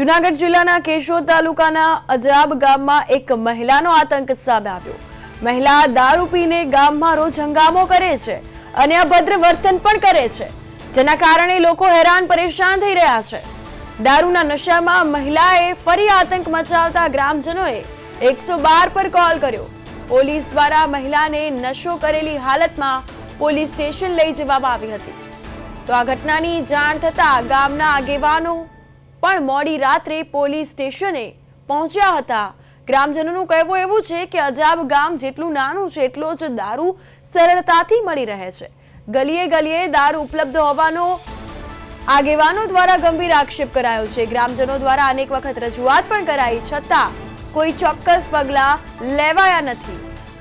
જુનાગઢ જિલ્લાના કેશોદ તાલુકાના અજરાબ ગામમાં એક મહિલાનો આતંક સામે આવ્યો. મહિલા દારૂ પીને ગામમાં રોજ હંગામો કરે છે અને અભદ્ર વર્તન પણ કરે છે, જેના કારણે લોકો હેરાન પરેશાન થઈ રહ્યા છે. દારૂના નશામાં મહિલાએ ફરી આતંક મચાવતા ગ્રામજનોએ એકસો બાર પર કોલ કર્યો. પોલીસ દ્વારા મહિલાને નશો કરેલી હાલતમાં પોલીસ સ્ટેશન લઈ જવામાં આવી હતી. તો આ ઘટનાની જાણ થતા ગામના આગેવાનો પણ મોડી રાત્રે પોલીસ સ્ટેશને પહોંચ્યા હતા. ગ્રામજનોનું કહેવું એવું છે કે અજાબ ગામ જેટલું નાનું છે, એટલો જ દારૂ સરળતાથી મળી રહે છે. ગલીએ ગલીએ દારૂ ઉપલબ્ધ હોવાનો આગેવાનો દ્વારા ગંભીર આક્ષેપ કરાયો છે. ગ્રામજનો દ્વારા અનેક વખત રજૂઆત પણ કરાઈ, છતાં કોઈ ચોક્કસ પગલાં લેવાયા નથી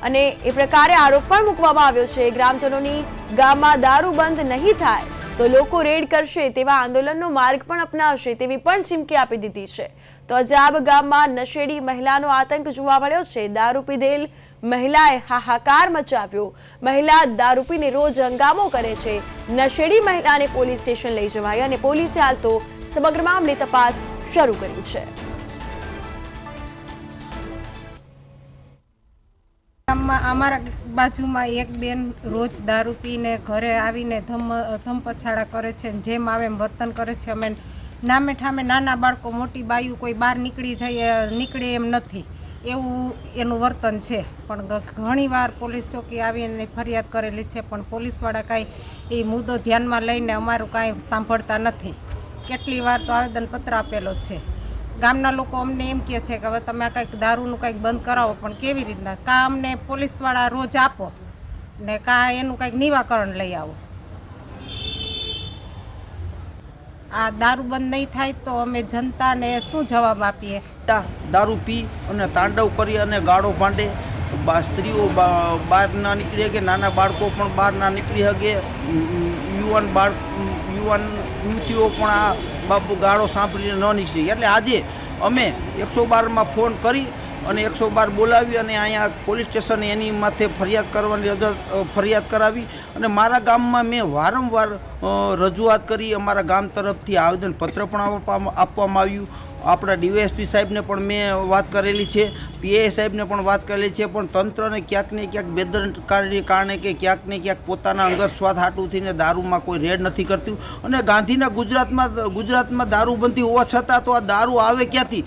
અને એ પ્રકારે આરોપ પણ મૂકવામાં આવ્યો છે. ગ્રામજનોની ગામમાં દારૂ બંધ નહીં થાય. તો લોકો રેડ કરશે તેવા આંદોલનનો માર્ગ પણ અપનાવશે તેવી પણ ચીમકી આપી દીધી છે. તો અજાબ ગામમાં નશેડી મહિલાનો આતંક જોવા મળ્યો છે. દારૂ પીધેલ મહિલાએ હાહાકાર મચાવ્યો. મહિલા દારૂ પીને રોજ હંગામો કરે છે. નશેડી મહિલાને પોલીસ સ્ટેશન લઈ જવાઈ અને પોલીસે હાલ તો સમગ્ર મામલે તપાસ શરૂ કરી છે. ગામમાં અમારા બાજુમાં એક બેન રોજ દારૂ પીને ઘરે આવીને ધમ ધમપછાડા કરે છે જેમ આવે એમ વર્તન કરે છે. અમે નામે ઠામે નાના બાળકો, મોટી બાયું કોઈ બહાર નીકળી જાય, નીકળે એમ નથી. એવું એનું વર્તન છે. પણ ઘણીવાર પોલીસ ચોકી આવીને ફરિયાદ કરેલી છે, પણ પોલીસવાળા કાંઈ એ મુદ્દો ધ્યાનમાં લઈને અમારું કાંઈ સાંભળતા નથી. કેટલી વાર તો આવેદનપત્ર આપેલો છે. ગામના લોકો અમને એમ કહે છે કે હવે તમે આ કંઈક દારૂનું કંઈક બંધ કરાવો, પણ કેવી રીતના? કાં અમને પોલીસવાળા રોજ આપો ને કાં એનું કંઈક નિવાકરણ લઈ આવો. આ દારૂ બંધ નહીં થાય તો અમે જનતાને શું જવાબ આપીએ? દારૂ પી અને તાંડવ કરી અને ગાળો ભાંડે. સ્ત્રીઓ બહાર ના નીકળી શકે નાના બાળકો પણ બહાર ના નીકળી શકે. યુવાન બાળ, યુવાન યુવતીઓ પણ આ બાબુ ગાળો સાંભળીને ન નીકળી. એટલે આજે અમે એકસો બારમાં ફોન કરી અને એકસો બાર બોલાવી અને અહીંયા પોલીસ સ્ટેશન એની માથે ફરિયાદ કરવાની ફરિયાદ કરાવી અને મારા ગામમાં મેં વારંવાર રજૂઆત કરી. અમારા ગામ તરફથી આવેદનપત્ર પણ આપવામાં આવ્યું. આપણા ડીવાયએસપી સાહેબને પણ મેં વાત કરેલી છે પીઆઈ સાહેબને પણ વાત કરેલી છે, પણ તંત્રને ક્યાંક ને ક્યાંક બેદરકારીને કારણે કે ક્યાંક ને ક્યાંક પોતાના અંગત સ્વાદ હાટું થઈને દારૂમાં કોઈ રેડ નથી કરતું. અને ગાંધીના ગુજરાતમાં ગુજરાતમાં દારૂ બંધી હોવા છતાં તો આ દારૂ આવે ક્યાંથી?